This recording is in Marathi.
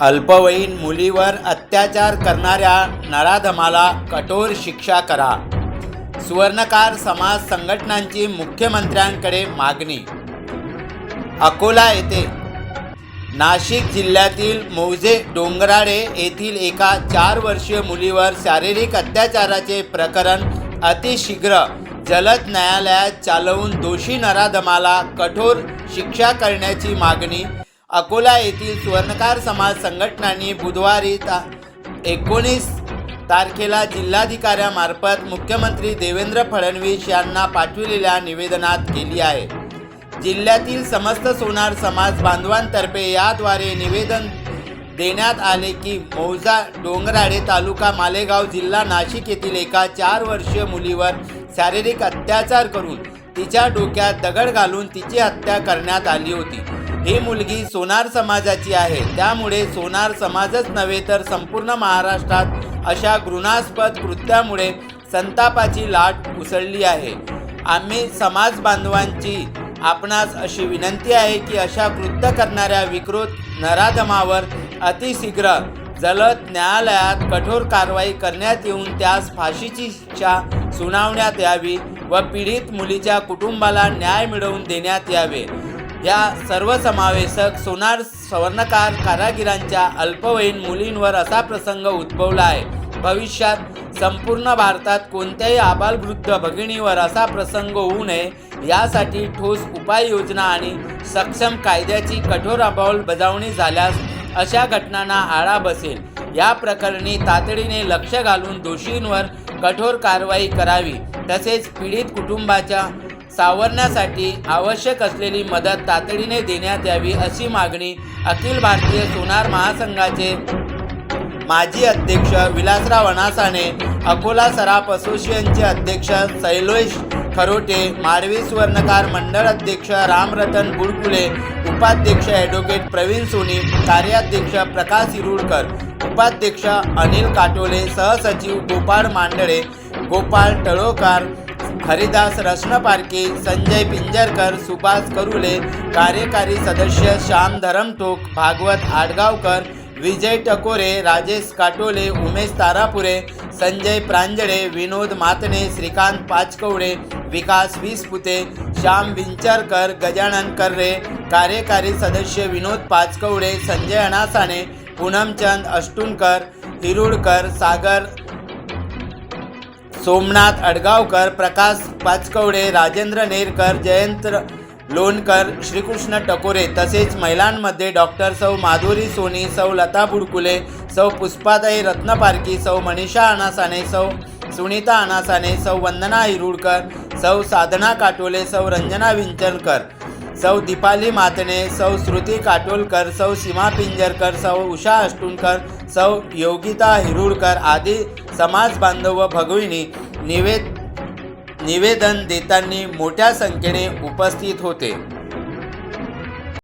अल्पवयीन मुलीवर अत्याचार करणाऱ्या नराधमाला कठोर शिक्षा करा. सुवर्णकार समाज संघटनांची मुख्यमंत्र्यांकडे मागणी. अकोला येथे नाशिक जिल्ह्यातील मौजे डोंगराळे येथील एका चार वर्षीय मुलीवर शारीरिक अत्याचाराचे प्रकरण अतिशीघ्र जलद न्यायालयात चालवून दोषी नराधमाला कठोर शिक्षा करण्याची मागणी अकोला येथील सुवर्णकार समाज संघटनांनी बुधवारी ता एकोणीस तारखेला जिल्हाधिकाऱ्यामार्फत मुख्यमंत्री देवेंद्र फडणवीस यांना पाठविलेल्या निवेदनात केली आहे. जिल्ह्यातील समस्त सोनार समाज बांधवांतर्फे याद्वारे निवेदन देण्यात आले की मौजा डोंगराळे तालुका मालेगाव जिल्हा नाशिक येथील एका चार वर्षीय मुलीवर शारीरिक अत्याचार करून तिच्या डोक्यात दगड घालून तिची हत्या करण्यात आली होती. ही मुलगी सोनार समाजाची आहे. त्यामुळे सोनार समाजच नव्हे तर संपूर्ण महाराष्ट्रात अशा घृणास्पद कृत्यामुळे संतापाची लाट उसळली आहे. आम्ही समाज बांधवांची आपणास अशी विनंती आहे की अशा कृत्य करणाऱ्या विकृत नराधमावर अतिशीघ्र जलद न्यायालयात कठोर कारवाई करण्यात येऊन त्यास फाशीची शिक्षा सुनावण्यात यावी व पीडित मुलीच्या कुटुंबाला न्याय मिळवून देण्यात यावे. या सर्वसमावेशक सोनार स्वर्णकार कारागिरांच्या अल्पवयीन मुलींवर असा प्रसंग उद्भवला आहे. भविष्यात संपूर्ण भारतात कोणत्याही आबालवृद्ध भगिनीवर असा प्रसंग होऊ नये यासाठी ठोस उपाययोजना आणि सक्षम कायद्याची कठोर अंमलबजावणी झाल्यास अशा घटनांना आळा बसेल. या प्रकरणी तातडीने लक्ष घालून दोषींवर कठोर कारवाई करावी. तसेच पीडित कुटुंबाच्या सावरण्यासाठी आवश्यक असलेली मदत तातडीने देण्यात यावी अशी मागणी अखिल भारतीय सोनार महासंघाचे माजी अध्यक्ष विलासराव अनासाने अकोला सराफ असोसिएशनचे अध्यक्ष शैलेश खरोटे माळवी स्वर्णकार मंडळ अध्यक्ष रामरतन बुडकुले उपाध्यक्ष ॲडव्होकेट प्रवीण सोनी कार्याध्यक्ष प्रकाश इरुळकर उपाध्यक्ष अनिल काटोले सहसचिव गोपाळ मांडळे गोपाळ टळोकार हरिदास रत्नपारके संजय पिंजरकर सुभाष करुले कार्यकारी सदस्य श्याम धरमटोक भागवत आडगावकर विजय टकोरे राजेश काटोले उमेश तारापुरे संजय प्रांजळे विनोद मातणे श्रीकांत पाचकवडे विकास विसपुते श्याम विंचरकर गजानन कर्रे कार्यकारी सदस्य विनोद पाचकवडे संजय अनासाने पूनमचंद अष्टुणकर हिरुडकर सागर सोमनाथ अडगावकर प्रकाश पाचकवडे राजेंद्र नेरकर जयंत लोणकर श्रीकृष्ण टकोरे तसेच महिलांमध्ये डॉक्टर सौ माधुरी सोनी सौ लता बुडकुले सौ पुष्पाताई रत्नपारकी सौ मनीषा अनासाने सौ सुनीता अनासाने सौ वंदना हिरुडकर सौ साधना काटोले सौ रंजना विंचलकर सौ दीपाली मातणे सौ श्रुती काटोलकर सौ सीमा पिंजरकर सौ उषा अष्टुणकर सौ योगिता हिरुळकर आदी समाज बांधव व भगविणी निवेद निवेदन देताना मोठ्या संख्येने उपस्थित होते.